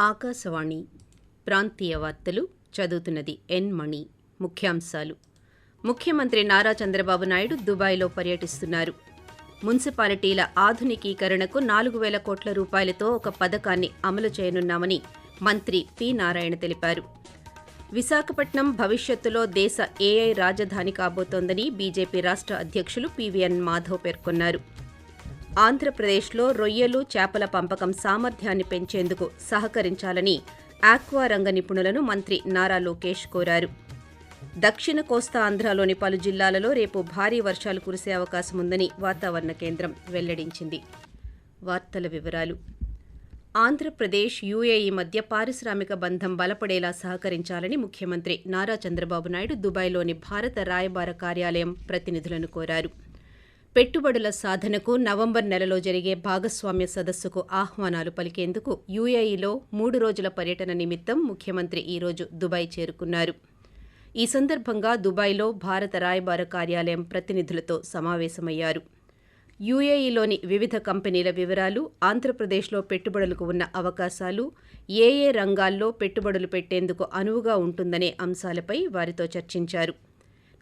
ఆకాశవాణి ప్రాంతీయ వార్తలు చదువుతున్నది ఎన్ మణి. ముఖ్యాంశాలు. ముఖ్యమంత్రి నారా చంద్రబాబు నాయుడు దుబాయ్లో పర్యటిస్తున్నారు. మున్సిపాలిటీల ఆధునికీకరణకు నాలుగు వేల కోట్ల రూపాయలతో ఒక పథకాన్ని అమలు చేయనున్నామని మంత్రి పి. నారాయణ తెలిపారు. విశాఖపట్నం భవిష్యత్తులో దేశ ఏఐ రాజధాని కాబోతోందని బీజేపీ రాష్ట్ర అధ్యక్షులు పీవీఎన్ మాధవ్ పేర్కొన్నారు. ఆంధ్రప్రదేశ్లో రొయ్యలు చేపల పంపకం సామర్థ్యాన్ని పెంచేందుకు సహకరించాలని ఆక్వా రంగ నిపుణులను మంత్రి నారా లోకేష్ కోరారు. దక్షిణ కోస్తా ఆంధ్రాలోని పలు జిల్లాలలో రేపు భారీ వర్షాలు కురిసే అవకాశం ఉందని వాతావరణ కేంద్రం వెల్లడించింది. వార్తల వివరాలు. ఆంధ్రప్రదేశ్ యూఏఈ మధ్య పారిశ్రామిక బంధం బలపడేలా సహకరించాలని ముఖ్యమంత్రి నారా చంద్రబాబు నాయుడు దుబాయ్లోని భారత రాయబార కార్యాలయం ప్రతినిధులను కోరారు. పెట్టుబడుల సాధనకు నవంబర్ నెలలో జరిగే భాగస్వామ్య సదస్సుకు ఆహ్వానాలు పలికేందుకు యూఏఈలో మూడు రోజుల పర్యటన నిమిత్తం ముఖ్యమంత్రి ఈరోజు దుబాయ్ చేరుకున్నారు. ఈ సందర్భంగా దుబాయ్లో భారత రాయబార కార్యాలయం ప్రతినిధులతో సమావేశమయ్యారు. యూఏఈలోని వివిధ కంపెనీల వివరాలు ఆంధ్రప్రదేశ్లో పెట్టుబడులకు ఉన్న అవకాశాలు ఏ ఏ రంగాల్లో పెట్టుబడులు పెట్టేందుకు అనువుగా ఉంటుందనే అంశాలపై వారితో చర్చించారు.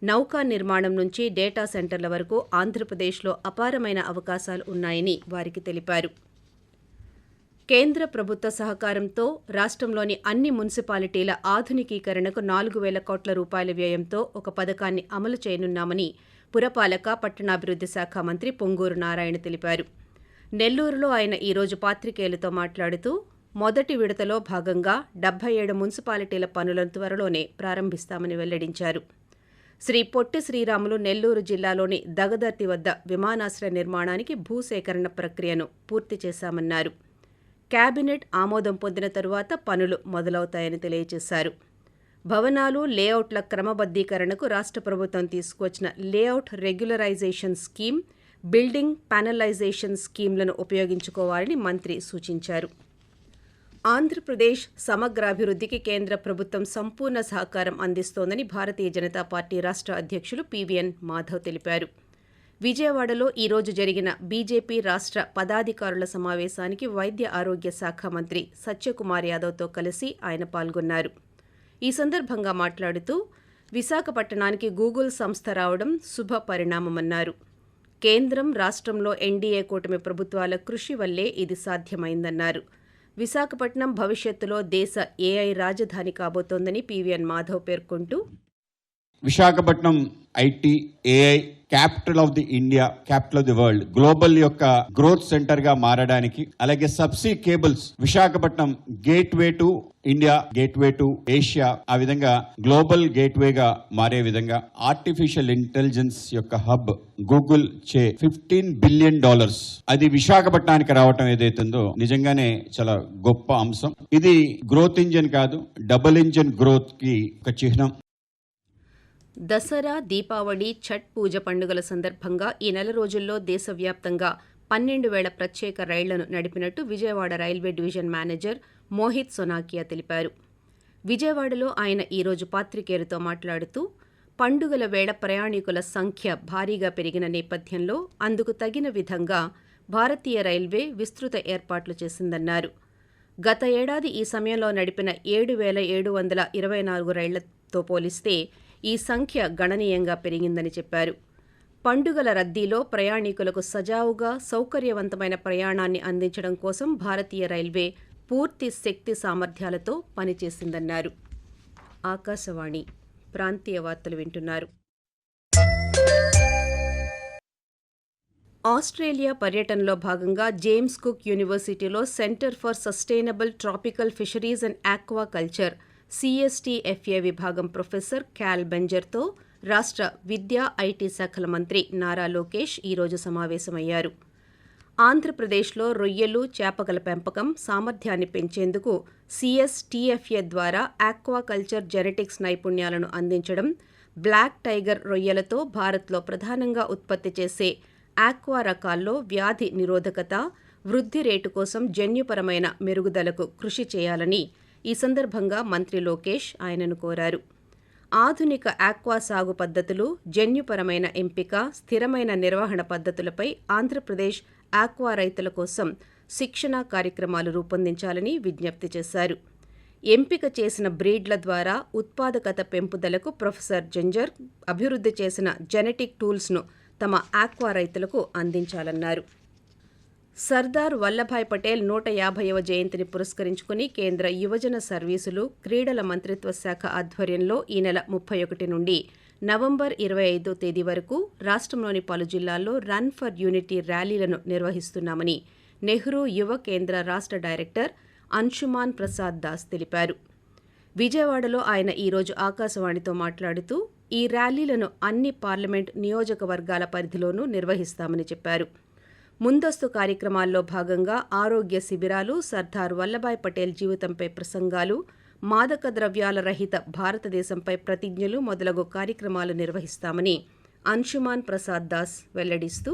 నౌకా నిర్మాణం నుంచి డేటా సెంటర్ల వరకు ఆంధ్రప్రదేశ్లో అపారమైన అవకాశాలు ఉన్నాయని వారికి తెలిపారు. కేంద్ర ప్రభుత్వ సహకారంతో రాష్ట్రంలోని అన్ని మున్సిపాలిటీల ఆధునికీకరణకు నాలుగు వేల కోట్ల రూపాయల వ్యయంతో ఒక పథకాన్ని అమలు చేయనున్నామని పురపాలక పట్టణాభివృద్ధి శాఖ మంత్రి పొంగూరు నారాయణ తెలిపారు. నెల్లూరులో ఆయన ఈరోజు పాత్రికేయులతో మాట్లాడుతూ మొదటి విడతలో భాగంగా డెబ్బై ఏడు మున్సిపాలిటీల పనులను త్వరలోనే ప్రారంభిస్తామని వెల్లడించారు. శ్రీ పొట్టి శ్రీరాములు నెల్లూరు జిల్లాలోని దగదర్తి వద్ద విమానాశ్రయ నిర్మాణానికి భూసేకరణ ప్రక్రియను పూర్తి చేశామన్నారు. కేబినెట్ ఆమోదం పొందిన తరువాత పనులు మొదలవుతాయని తెలియజేశారు. భవనాలు లేఅవుట్ల క్రమబద్దీకరణకు రాష్ట్ర ప్రభుత్వం తీసుకువచ్చిన layout regularisation scheme building penalisation స్కీమ్లను ఉపయోగించుకోవాలని మంత్రి సూచించారు. ఆంధ్రప్రదేశ్ సమగ్రాభివృద్ధికి కేంద్ర ప్రభుత్వం సంపూర్ణ సహకారం అందిస్తోందని భారతీయ జనతా పార్టీ రాష్ట్ర అధ్యక్షులు పీవీఎన్ మాధవ్ తెలిపారు. విజయవాడలో ఈ రోజు జరిగిన బీజేపీ రాష్ట్ర పదాధికారుల సమావేశానికి వైద్య ఆరోగ్య శాఖ మంత్రి సత్యకుమార్ యాదవ్తో కలిసి ఆయన పాల్గొన్నారు. ఈ సందర్భంగా మాట్లాడుతూ విశాఖపట్టణానికి గూగుల్ సంస్థ రావడం శుభ పరిణామమన్నారు. కేంద్రం రాష్ట్రంలో ఎన్డీఏ కూటమి ప్రభుత్వాల కృషి వల్లే ఇది సాధ్యమైందన్నారు. విశాఖపట్నం భవిష్యత్తులో దేశ ఏఐ రాజధాని కాబోతోందని పీవీఎన్ మాధవ్ పేర్కొంటూ Visakhapatnam IT AI capital of the India capital of the world global యొక్క గ్రోత్ సెంటర్గా మారడానికి అలాగే subsea cables Visakhapatnam gateway to India gateway to Asia ఆ విధంగా గ్లోబల్ గేట్ వేగా మారే విధంగా ఆర్టిఫిషియల్ ఇంటెలిజెన్స్ యొక్క హబ్ గూగుల్ చే ఫిఫ్టీన్ బిలియన్ డాలర్స్ అది విశాఖపట్నానికి రావటం ఏదైతుందో నిజంగానే చాలా గొప్ప అంశం. ఇది గ్రోత్ ఇంజిన్ కాదు డబుల్ ఇంజిన్ గ్రోత్కి ఒక చిహ్నం. దసరా దీపావళి ఛట్ పూజ పండుగల సందర్భంగా ఈ నెల రోజుల్లో దేశవ్యాప్తంగా పన్నెండు వేల ప్రత్యేక రైళ్ళను నడిపినట్టు Vijayawada railway division manager Mohit Sonakiya తెలిపారు. విజయవాడలో ఆయన ఈరోజు పాత్రికేయులతో మాట్లాడుతూ పండుగల వేళ ప్రయాణికుల సంఖ్య భారీగా పెరిగిన నేపథ్యంలో అందుకు తగిన విధంగా భారతీయ రైల్వే విస్తృత ఏర్పాట్లు చేసిందన్నారు. గత ఏడాది ఈ సమయంలో నడిపిన ఏడు వేల ఏడు వందల ఇరవై నాలుగు రైళ్ళతో పోలిస్తే ఈ సంఖ్య గణనీయంగా పెరిగిందని చెప్పారు. పండుగల రద్దీలో ప్రయాణికులకు సజావుగా సౌకర్యవంతమైన ప్రయాణాన్ని అందించడం కోసం భారతీయ రైల్వే పూర్తి శక్తి సామర్థ్యాలతో పనిచేసిందన్నారు. ఆకాశవాణి ప్రాంతీయ వార్తలు వింటున్నారు. ఆస్ట్రేలియా పర్యటనలో భాగంగా జేమ్స్ కుక్ యూనివర్సిటీలో centre for sustainable tropical fisheries and aquaculture CSTFA విభాగం ప్రొఫెసర్ క్యాల్ బెంజర్తో రాష్ట్ర విద్యా ఐటీ శాఖల మంత్రి నారా లోకేష్ ఈరోజు సమావేశమయ్యారు. ఆంధ్రప్రదేశ్లో రొయ్యలు చేపగల పెంపకం సామర్థ్యాన్ని పెంచేందుకు సిఎస్టీఎఫ్ఏ ద్వారా ఆక్వాకల్చర్ జెనెటిక్స్ నైపుణ్యాలను అందించడం బ్లాక్ టైగర్ రొయ్యలతో భారత్లో ప్రధానంగా ఉత్పత్తి చేసే ఆక్వా రకాల్లో వ్యాధి నిరోధకత వృద్ధి రేటు కోసం జన్యుపరమైన మెరుగుదలకు కృషి చేయాలని ఈ సందర్భంగా మంత్రి లోకేష్ ఆయనను కోరారు. ఆధునిక ఆక్వా సాగు పద్ధతులు జన్యుపరమైన ఎంపిక స్థిరమైన నిర్వహణ పద్ధతులపై ఆంధ్రప్రదేశ్ ఆక్వా రైతుల కోసం శిక్షణా కార్యక్రమాలు రూపొందించాలని విజ్ఞప్తి చేశారు. ఎంపిక చేసిన బ్రీడ్ల ద్వారా ఉత్పాదకత పెంపుదలకు ప్రొఫెసర్ జంజర్ అభివృద్ధి చేసిన జెనెటిక్ టూల్స్ను తమ ఆక్వా రైతులకు అందించాలన్నారు. సర్దార్ వల్లభాయ్ పటేల్ నూట యాభైవ జయంతిని పురస్కరించుకుని కేంద్ర యువజన సర్వీసులు క్రీడల మంత్రిత్వ శాఖ ఆధ్వర్యంలో ఈ నెల ముప్పై ఒకటి నుండి నవంబర్ ఇరవై ఐదో తేదీ వరకు రాష్ట్రంలోని పలు జిల్లాల్లో రన్ ఫర్ యూనిటీ ర్యాలీలను నిర్వహిస్తున్నామని నెహ్రూ యువ కేంద్ర రాష్ట్ర డైరెక్టర్ అన్షుమాన్ ప్రసాద్ దాస్ తెలిపారు. విజయవాడలో ఆయన ఈరోజు ఆకాశవాణితో మాట్లాడుతూ ఈ ర్యాలీలను అన్ని పార్లమెంట్ నియోజకవర్గాల పరిధిలోనూ నిర్వహిస్తామని చెప్పారు. ముందస్తు కార్యక్రమాల్లో భాగంగా ఆరోగ్య శిబిరాలు సర్దార్ వల్లభాయ్ పటేల్ జీవితంపై ప్రసంగాలు మాదక ద్రవ్యాల రహిత భారతదేశంపై ప్రతిజ్ఞలు మొదలగు కార్యక్రమాలు నిర్వహిస్తామని Anshuman Prasad Das వెల్లడిస్తూ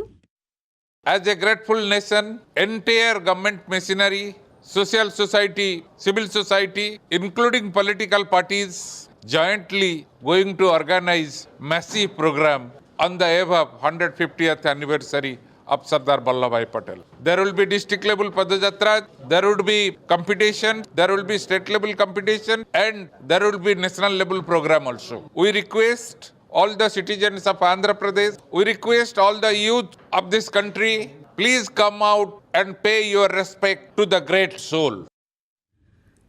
as a grateful nation NTR government machinery social society civil society including political parties jointly going to organise messy programme on the ఏబ్ hundred fifty anniversary of Sardar Vallabhai Patel. There will be district level Padajatra, there would be competition, there will be state level competition, and there will be national level program also. We request all the citizens of Andhra Pradesh, we request all the youth of this country, please come out and pay your respect to the great soul.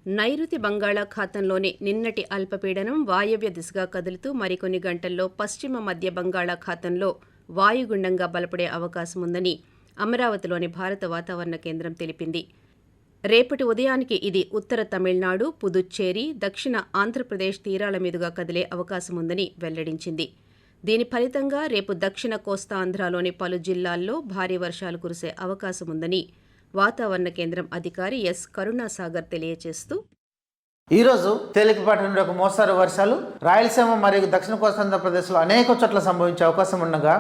నైరుతి బంగాళాఖాతంలోని నిన్నటి అల్పపీడనం వాయవ్య దిశగా కదులుతూ మరికొన్ని గంటల్లో పశ్చిమ మధ్య బంగాళాఖాతంలో వాయుగుండంగా బలపడే అవకాశం ఉందని అమరావతిలోని భారత వాతావరణ కేంద్రం తెలిపింది. రేపటి ఉదయానికి ఇది ఉత్తర తమిళనాడు పుదుచ్చేరి దక్షిణ ఆంధ్రప్రదేశ్ తీరాల మీదుగా కదిలే అవకాశం ఉందని వెల్లడించింది. దీని ఫలితంగా రేపు దక్షిణ కోస్తాంధ్రలోని పలు జిల్లాల్లో భారీ వర్షాలు కురిసే అవకాశం ఉందని వాతావరణ కేంద్రం అధికారి ఎస్. కరుణాసాగర్ తెలియజేస్తూ ఈరోజు తేలికపాటి నుండి ఒక మోస్తారు వర్షాలు రాయలసీమ మరియు దక్షిణ కోస్తాంధ్రప్రదేశ్లో అనేక చోట్ల సంభవించే అవకాశం ఉండగా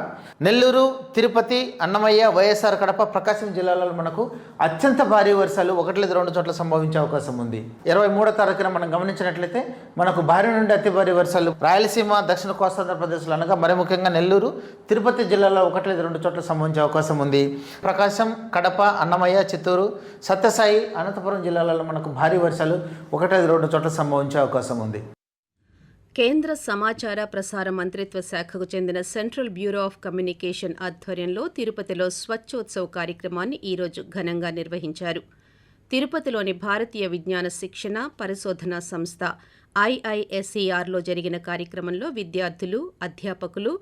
నెల్లూరు తిరుపతి అన్నమయ్య వైఎస్ఆర్ కడప ప్రకాశం జిల్లాలలో మనకు అత్యంత భారీ వర్షాలు ఒకటి లేదా రెండు చోట్ల సంభవించే అవకాశం ఉంది. ఇరవై మూడో తారీఖున మనం గమనించినట్లయితే మనకు భారీ నుండి అతి భారీ వర్షాలు రాయలసీమ దక్షిణ కోస్తాంధ్రప్రదేశ్లో అనగా మరి ముఖ్యంగా నెల్లూరు తిరుపతి జిల్లాలో ఒకటి లేదా రెండు చోట్ల సంభవించే అవకాశం ఉంది. ప్రకాశం కడప అన్నమయ్య చిత్తూరు సత్యసాయి అనంతపురం జిల్లాలలో మనకు భారీ వర్షాలు ఒకటి లేదా రెండు చోట్ల సంభవించే అవకాశం ఉంది. కేంద్ర సమాచార ప్రసార మంత్రిత్వ శాఖకు చెందిన సెంట్రల్ బ్యూరో ఆఫ్ కమ్యూనికేషన్ ఆధ్వర్యంలో తిరుపతిలో స్వచ్ఛోత్సవ్ కార్యక్రమాన్ని ఈరోజు ఘనంగా నిర్వహించారు. తిరుపతిలోని భారతీయ విజ్ఞాన శిక్షణ పరిశోధన సంస్థ ఐఐఎస్ఈఆర్లో జరిగిన కార్యక్రమంలో విద్యార్థులు అధ్యాపకులు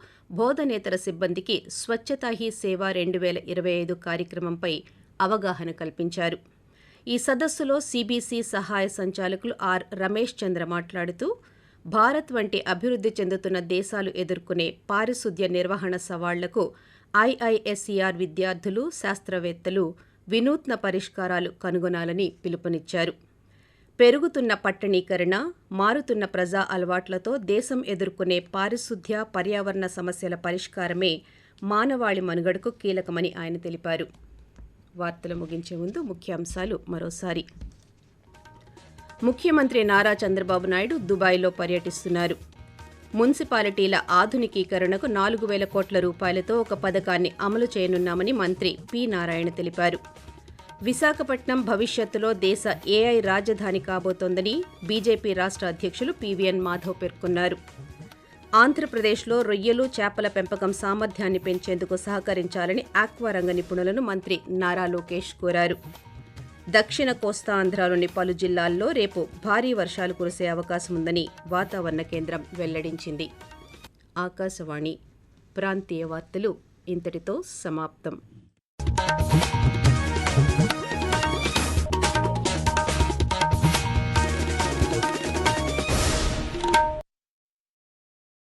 బోధనేతర సిబ్బందికి స్వచ్ఛతా హీ సేవ రెండు వేల ఇరవై ఐదు కార్యక్రమంపై అవగాహన కల్పించారు. ఈ సదస్సులో సిబిసి సహాయ సంచాలకులు ఆర్. రమేష్ చంద్ర మాట్లాడుతూ భారత్ వంటి అభివృద్ధి చెందుతున్న దేశాలు ఎదుర్కొనే పారిశుద్ధ్య నిర్వహణ సవాళ్ళకు ఐఐఎస్ఈఆర్ విద్యార్థులు శాస్త్రవేత్తలు వినూత్న పరిష్కారాలు కనుగొనాలని పిలుపునిచ్చారు. పెరుగుతున్న పట్టణీకరణ మారుతున్న ప్రజా అలవాట్లతో దేశం ఎదుర్కొనే పారిశుద్ధ్య పర్యావరణ సమస్యల పరిష్కారమే మానవాళి మనుగడకు కీలకమని ఆయన తెలిపారు. వార్తలు ముగించే ముందు ముఖ్యాంశాలు మరోసారి. ముఖ్యమంత్రి నారా చంద్రబాబు నాయుడు దుబాయ్లో పర్యటిస్తున్నారు. మున్సిపాలిటీల ఆధునికీకరణకు నాలుగు వేల కోట్ల రూపాయలతో ఒక పథకాన్ని అమలు చేయనున్నామని మంత్రి పి నారాయణ తెలిపారు. విశాఖపట్నం భవిష్యత్తులో దేశ ఏఐ రాజధాని కాబోతోందని బీజేపీ రాష్ట్ర అధ్యక్షులు పీవీఎన్ మాధవ్ పేర్కొన్నారు. ఆంధ్రప్రదేశ్లో రొయ్యలు చేపల పెంపకం సామర్థ్యాన్ని పెంచేందుకు సహకరించాలని ఆక్వా రంగ నిపుణులను మంత్రి నారా లోకేష్ కోరారు. దక్షిణ కోస్తాంధ్రలోని పలు జిల్లాల్లో రేపు భారీ వర్షాలు కురిసే అవకాశం ఉందని వాతావరణ కేంద్రం వెల్లడించింది. ఆకాశవాణి ప్రాంతీయ వార్తలు ఇంతటితో సమాప్తం.